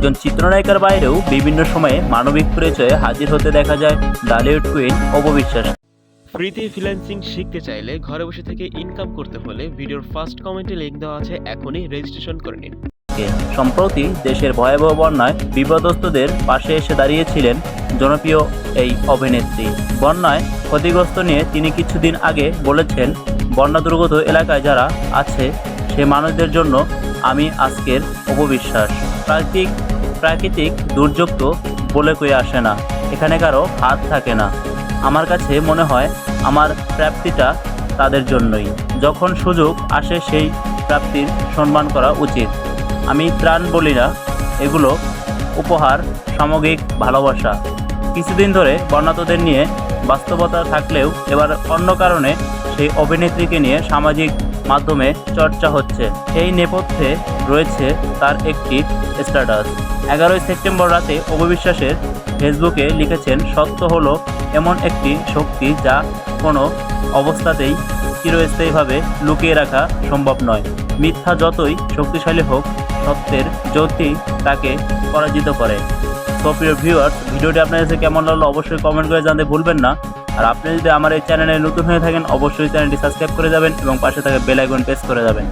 একজন চিত্রনায়িকার বাইরেও বিভিন্ন সময়ে মানবিক পরিচয়ে হাজির হতে দেখা যায় ডালিউড কুইন অপবিশ্বাস। ফ্রিতে ফ্রিল্যান্সিং শিখতে চাইলে ঘরে বসে থেকে ইনকাম করতে হলে ভিডিওর ফার্স্ট কমেন্টে লিংক দেওয়া আছে এখনই রেজিস্ট্রেশন করে নিন। সম্প্রতি দেশের ভয়াবহ বন্যায় বিপদস্থদের পাশে এসে দাঁড়িয়েছিলেন জনপ্রিয় এই অভিনেত্রী। বন্যায় ক্ষতিগ্রস্ত নিয়ে তিনি কিছুদিন আগে বলেছেন বন্যা দুর্গত এলাকায় যারা আছে সে মানুষদের জন্য আমি আজকের অপবিশ্বাস। প্রাকৃতিক প্রাকৃতিক দুর্যোগ তো বলে কয়ে আসে না, এখানে কারও হাত থাকে না। আমার কাছে মনে হয় আমার প্রাপ্তিটা তাদের জন্যই। যখন সুযোগ আসে সেই প্রাপ্তির সম্মান করা উচিত। আমি ত্রাণ বলি না, এগুলো উপহার, সামগ্রিক ভালোবাসা। কিছুদিন ধরে বর্ণাতদের নিয়ে বাস্তবতা থাকলেও এবার অন্য কারণে সেই অভিনেত্রীকে নিয়ে সামাজিক মাধ্যমে চর্চা হচ্ছে। এই নেপথ্যে রয়েছে তার একটি স্ট্যাটাস। এগারোই সেপ্টেম্বর রাতে অবিশ্বাসের ফেসবুকে লিখেছেন, সত্য হলো এমন একটি শক্তি যা কোনো অবস্থাতেই চিরস্থায়ীভাবে লুকিয়ে রাখা সম্ভব নয়। মিথ্যা যতই শক্তিশালী হোক, সত্যের জ্যোতি তাকে পরাজিত করে। তো প্রিয় ভিউয়ার্স ভিডিওটি আপনার কাছে কেমন লাগল অবশ্যই কমেন্ট করে জানতে ভুলবেন না। আর আপনি যদি আমার এই চ্যানেলে নতুন হয়ে থাকেন, অবশ্যই চ্যানেলটি সাবস্ক্রাইব করে যাবেন এবং পাশে থাকা বেল আইকন প্রেস করে যাবেন।